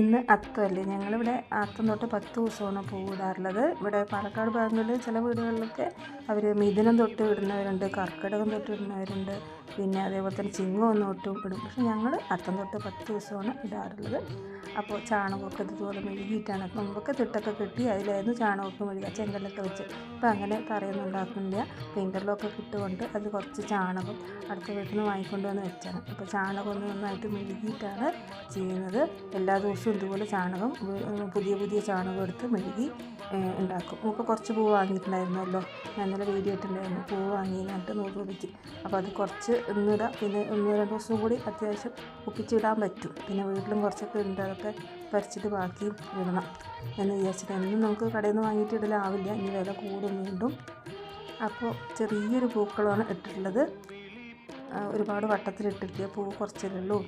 ഇന്ന് അത്തമല്ലേ ഞങ്ങളിവിടെ അത്തം തൊട്ട് പത്ത് ദിവസമാണ് പൂവിടാറുള്ളത് ഇവിടെ പാലക്കാട് ഭാഗങ്ങളിൽ ചില വീടുകളിലൊക്കെ അവർ മിഥുനം തൊട്ട് ഇടുന്നവരുണ്ട് കർക്കിടകം തൊട്ട് ഇടുന്നവരുണ്ട് പിന്നെ അതേപോലെ തന്നെ ചിങ്ങം ഒന്ന് ഇടും. പക്ഷെ ഞങ്ങൾ അത്തം തൊട്ട് പത്ത് ദിവസമാണ് ഇടാറുള്ളത്. അപ്പോൾ ചാണകമൊക്കെ ഇതുപോലെ മെഴുകിയിട്ടാണ്. മുമ്പൊക്കെ തിട്ടൊക്കെ കെട്ടി അതിലായിരുന്നു ചാണകമൊക്കെ മെഴുകുക ചെങ്കല്ലൊക്കെ വെച്ച്. ഇപ്പം അങ്ങനെ തറയൊന്നും ഉണ്ടാക്കുന്നില്ല. പെയിന്ററിലൊക്കെ കിട്ടുകൊണ്ട് അത് കുറച്ച് ചാണകം അടുത്ത വീട്ടിൽ നിന്ന് വാങ്ങിക്കൊണ്ട് വന്ന് വെച്ചാണ്. അപ്പോൾ ചാണകം ഒന്ന് നന്നായിട്ട് മെഴുകിയിട്ടാണ് ചെയ്യുന്നത്. എല്ലാ ദിവസവും ഇതുപോലെ ചാണകം പുതിയ പുതിയ ചാണകം എടുത്ത് മെഴുകി ഉണ്ടാക്കും. നമുക്ക് കുറച്ച് പൂ വാങ്ങിയിട്ടുണ്ടായിരുന്നല്ലോ. ഞാൻ ഇന്നലെ വീഡിയോ ഇട്ടുണ്ടായിരുന്നു പൂ വാങ്ങി നട്ട് നൂറ് രൂപയ്ക്ക്. അപ്പോൾ അത് കുറച്ച് ഇന്നിടാം പിന്നെ ഒന്ന് രണ്ട് ദിവസം കൂടി അത്യാവശ്യം ഒപ്പിച്ചിടാൻ പറ്റും. പിന്നെ വീട്ടിലും കുറച്ചൊക്കെ ഉണ്ട്. അതൊക്കെ പറിച്ചിട്ട് ബാക്കി ഇടണം. എന്ന് വിചാരിച്ചിട്ട് എന്നും നമുക്ക് കടയിൽ നിന്ന് വാങ്ങിയിട്ട് ഇടലാവില്ല. ഇനി വില കൂടും വീണ്ടും. അപ്പോൾ ചെറിയൊരു പൂക്കളാണ് ഇട്ടിട്ടുള്ളത്. ഒരുപാട് വട്ടത്തിലിട്ടിട്ട് പൂ കുറച്ചല്ലേ ഉള്ളൂ.